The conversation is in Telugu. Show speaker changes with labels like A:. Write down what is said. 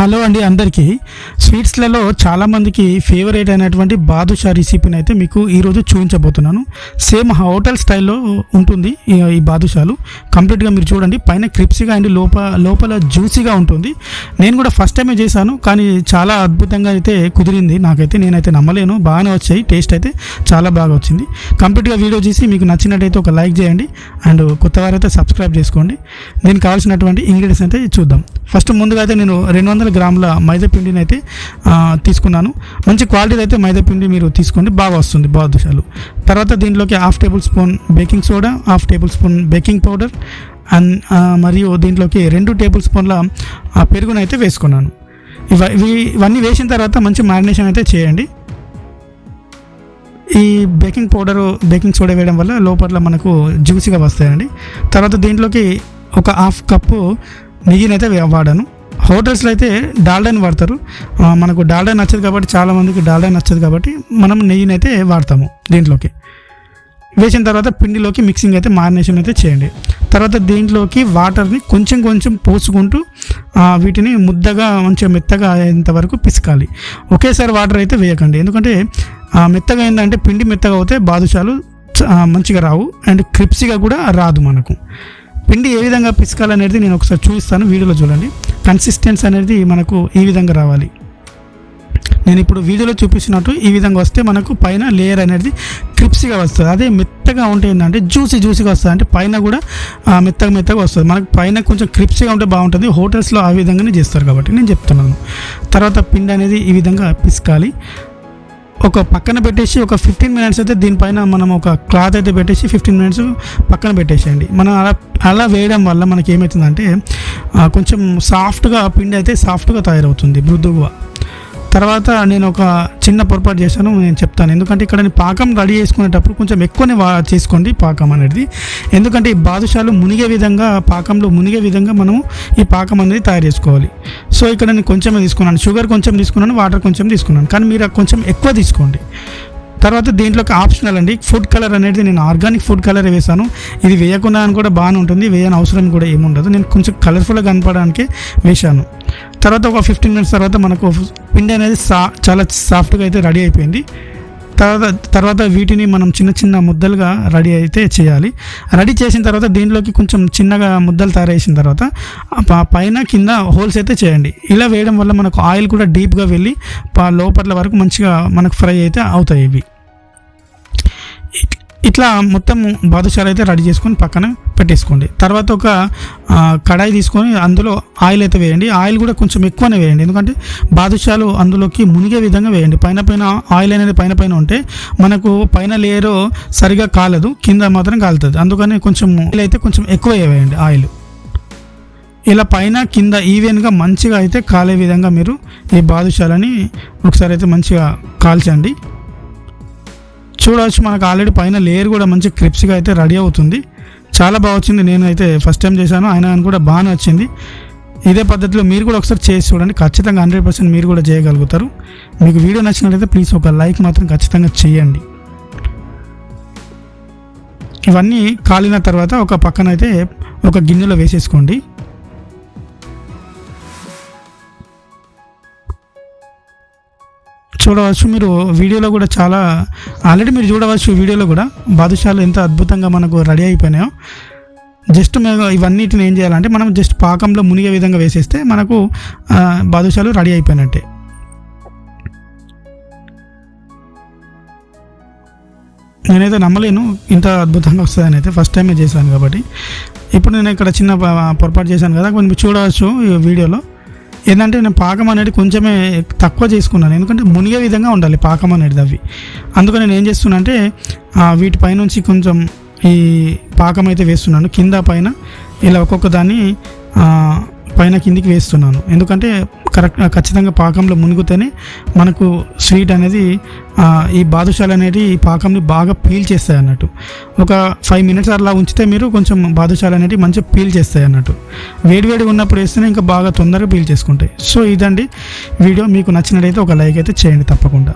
A: హలో అండి అందరికీ. స్వీట్స్లలో చాలామందికి ఫేవరెట్ అయినటువంటి బాదుషా రెసిపీని అయితే మీకు ఈరోజు చూపించబోతున్నాను. సేమ్ హోటల్ స్టైల్లో ఉంటుంది ఈ ఈ బాదుషాలు. కంప్లీట్గా మీరు చూడండి పైన క్రిప్సీగా అండ్ లోప లోపల జ్యూసీగా ఉంటుంది. నేను కూడా ఫస్ట్ టైమే చేశాను కానీ చాలా అద్భుతంగా అయితే కుదిరింది. నాకైతే నేనైతే నమ్మలేను బాగానే వచ్చాయి టేస్ట్ అయితే చాలా బాగా వచ్చింది. కంప్లీట్గా వీడియో చేసి మీకు నచ్చినట్టయితే ఒక లైక్ చేయండి అండ్ కొత్త వారైతే సబ్స్క్రైబ్ చేసుకోండి. దీనికి కావాల్సినటువంటి ఇంగ్రీడియంట్స్ అయితే చూద్దాం. ఫస్ట్ ముందుగా అయితే నేను రెండు వందల గ్రాముల మైదాపిండిని అయితే తీసుకున్నాను. మంచి క్వాలిటీ అయితే మైదా పిండి మీరు తీసుకోండి బాగా వస్తుంది బాదుషాలు. తర్వాత దీంట్లోకి half tablespoon baking soda half tablespoon baking powder and మరియు దీంట్లోకి రెండు టేబుల్ స్పూన్ల ఆ, పెరుగునైతే వేసుకున్నాను. ఇవ ఇవి ఇవన్నీ వేసిన తర్వాత మంచి మ్యారినేషన్ అయితే చేయండి. ఈ బేకింగ్ పౌడర్ బేకింగ్ సోడా వేయడం వల్ల లోపల మనకు జ్యూసీగా వస్తాయండి. తర్వాత దీంట్లోకి ఒక హాఫ్ కప్పు నెయ్యినైతే వాడాను. హోటల్స్లో అయితే డాల్డాని వాడతారు. మనకు డాల్డా నచ్చదు కాబట్టి చాలామందికి డాల్డా నచ్చదు కాబట్టి మనం నెయ్యిని అయితే వాడతాము దీంట్లోకి. వేసిన తర్వాత పిండిలోకి మిక్సింగ్ అయితే మారినేషన్ అయితే చేయండి. తర్వాత దీంట్లోకి వాటర్ని కొంచెం కొంచెం పోసుకుంటూ వీటిని ముద్దగా మంచిగా మెత్తగా అయ్యేంత వరకు పిసకాలి. ఒకేసారి వాటర్ అయితే వేయకండి. ఎందుకంటే ఆ, మెత్తగా అయిందంటే పిండి మెత్తగా అవుతే బాదుషాలు మంచిగా రావు అండ్ క్రిప్సీగా కూడా రాదు మనకు. పిండి ఏ విధంగా పిసకాలనేది నేను ఒకసారి చూపిస్తాను వీడియోలో చూడండి. కన్సిస్టెన్సీ అనేది మనకు ఈ విధంగా రావాలి. నేను ఇప్పుడు వీడియోలో చూపిస్తున్నట్టు ఈ విధంగా వస్తే మనకు పైన లేయర్ అనేది క్రిప్సీగా వస్తుంది. అదే మెత్తగా ఉంటే ఏంటంటే జ్యూసీ జ్యూసీగా వస్తుంది. అంటే పైన కూడా మెత్తగా మెత్తగా వస్తుంది. మనకు పైన కొంచెం క్రిప్సీగా ఉంటే బాగుంటుంది. హోటల్స్లో ఆ విధంగానే చేస్తారు కాబట్టి నేను చెప్తున్నాను. తర్వాత పిండి అనేది ఈ విధంగా పిసకాలి. ఒక పక్కన పెట్టేసి ఒక ఫిఫ్టీన్ మినిట్స్ అయితే దీనిపైన మనం ఒక క్లాత్ అయితే పెట్టేసి ఫిఫ్టీన్ మినిట్స్ పక్కన పెట్టేసేయండి. మనం అలా అలా వేయడం వల్ల మనకి ఏమవుతుందంటే కొంచెం సాఫ్ట్గా పిండి అయితే సాఫ్ట్గా తయారవుతుంది మృదువుగా. తర్వాత నేను ఒక చిన్న పొరపాటు చేశాను నేను చెప్తాను. ఎందుకంటే ఇక్కడ నేను పాకం రెడీ చేసుకునేటప్పుడు కొంచెం ఎక్కువనే వా చేసుకోండి పాకం అనేది. ఎందుకంటే ఈ బాదుషాలు మునిగే విధంగా పాకంలో మునిగే విధంగా మనము ఈ పాకం అనేది తయారు చేసుకోవాలి. సో ఇక్కడ నేను కొంచెమే తీసుకున్నాను. షుగర్ కొంచెం తీసుకున్నాను వాటర్ కొంచెం తీసుకున్నాను. కానీ మీరు కొంచెం ఎక్కువ తీసుకోండి. తర్వాత దీంట్లోకి ఆప్షనల్ అండి. ఫుడ్ కలర్ అనేది నేను ఆర్గానిక్ ఫుడ్ కలర్ వేసాను ఇది వేయకుండా అని కూడా బాగానే ఉంటుంది. వేయని అవసరం కూడా ఏముండదు. నేను కొంచెం కలర్ఫుల్గా కనపడడానికి వేశాను. తర్వాత ఒక ఫిఫ్టీన్ మినిట్స్ తర్వాత మనకు పిండి అనేది సా చాలా సాఫ్ట్గా అయితే రెడీ అయిపోయింది. తర్వాత తర్వాత వీటిని మనం చిన్న చిన్న ముద్దలుగా రెడీ అయితే చేయాలి. రెడీ చేసిన తర్వాత దీంట్లోకి కొంచెం చిన్నగా ముద్దలు తయారేసిన తర్వాత పైన కింద హోల్స్ అయితే చేయండి. ఇలా వేయడం వల్ల మనకు ఆయిల్ కూడా డీప్గా వెళ్ళి లోపల వరకు మంచిగా మనకు ఫ్రై అయితే అవుతాయి ఇవి. ఇట్లా మొత్తం బాదుషాలు అయితే రెడీ చేసుకొని పక్కన పెట్టేసుకోండి. తర్వాత ఒక కడాయి తీసుకొని అందులో ఆయిల్ అయితే వేయండి. ఆయిల్ కూడా కొంచెం ఎక్కువనే వేయండి. ఎందుకంటే బాదుషాలు అందులోకి మునిగే విధంగా వేయండి. పైన పైన ఆయిల్ అనేది పైన పైన ఉంటే మనకు పైన లేయర్ సరిగా కాలదు. కింద మాత్రం కాలుతుంది. అందుకని కొంచెం ఆయిల్ అయితే కొంచెం ఎక్కువ వేయండి ఆయిల్. ఇలా పైన కింద ఈవెన్గా మంచిగా అయితే కాలే విధంగా మీరు ఈ బాదుషాలని ఒకసారి అయితే మంచిగా కాల్చండి. చూడవచ్చు మనకు ఆల్రెడీ పైన లేయర్ కూడా మంచి క్రిప్స్గా అయితే రెడీ అవుతుంది. చాలా బాగా వచ్చింది. నేను అయితే ఫస్ట్ టైం చేశాను. ఆయన అని కూడా బాగానే వచ్చింది ఇదే పద్ధతిలో మీరు కూడా ఒకసారి చేసి చూడండి. ఖచ్చితంగా హండ్రెడ్ పర్సెంట్ మీరు కూడా చేయగలుగుతారు. మీకు వీడియో నచ్చినట్లయితే ప్లీజ్ ఒక లైక్ మాత్రం ఖచ్చితంగా చేయండి. ఇవన్నీ కాలిన తర్వాత ఒక పక్కన అయితే ఒక గిన్నెలో వేసేసుకోండి. చూడవచ్చు మీరు వీడియోలో కూడా చాలా ఆల్రెడీ మీరు చూడవచ్చు వీడియోలో కూడా బాదుషాలు ఎంత అద్భుతంగా మనకు రెడీ అయిపోయినాయో. జస్ట్ మేము ఇవన్నిటిని ఏం చేయాలంటే మనం జస్ట్ పాకంలో మునిగే విధంగా వేసేస్తే మనకు బాదుషాలు రెడీ అయిపోయినట్టే. నేనైతే నమ్మలేను ఇంత అద్భుతంగా వస్తుందని అయితే ఫస్ట్ టైమే చేశాను కాబట్టి. ఇప్పుడు నేను ఇక్కడ చిన్న పొరపాటు చేశాను కదా కొంచెం చూడవచ్చు ఈ వీడియోలో. ఏంటంటే నేను పాకం అనేది కొంచెమే తక్కువ చేసుకున్నాను. ఎందుకంటే మునిగే విధంగా ఉండాలి పాకం అనేది అవి. అందుకని నేను ఏం చేస్తున్నా అంటే వీటిపై నుంచి కొంచెం ఈ పాకం అయితే వేస్తున్నాను. కింద పైన ఇలా ఒక్కొక్క దాన్ని పైన కిందికి వేస్తున్నాను. ఎందుకంటే కరెక్ట్ ఖచ్చితంగా పాకంలో మునిగితేనే మనకు స్వీట్ అనేది ఈ బాదుషాలు అనేది ఈ పాకంని బాగా పీల్ చేస్తాయి అన్నట్టు. ఒక ఫైవ్ మినిట్స్ అలా ఉంచితే మీరు కొంచెం బాదుషాలు అనేవి మంచిగా పీల్ చేస్తాయి అన్నట్టు. వేడివేడిగా ఉన్నప్పుడు వేస్తేనే ఇంకా బాగా తొందరగా పీల్ చేసుకుంటాయి. సో ఇదండి వీడియో. మీకు నచ్చినట్టయితే ఒక లైక్ అయితే చేయండి తప్పకుండా.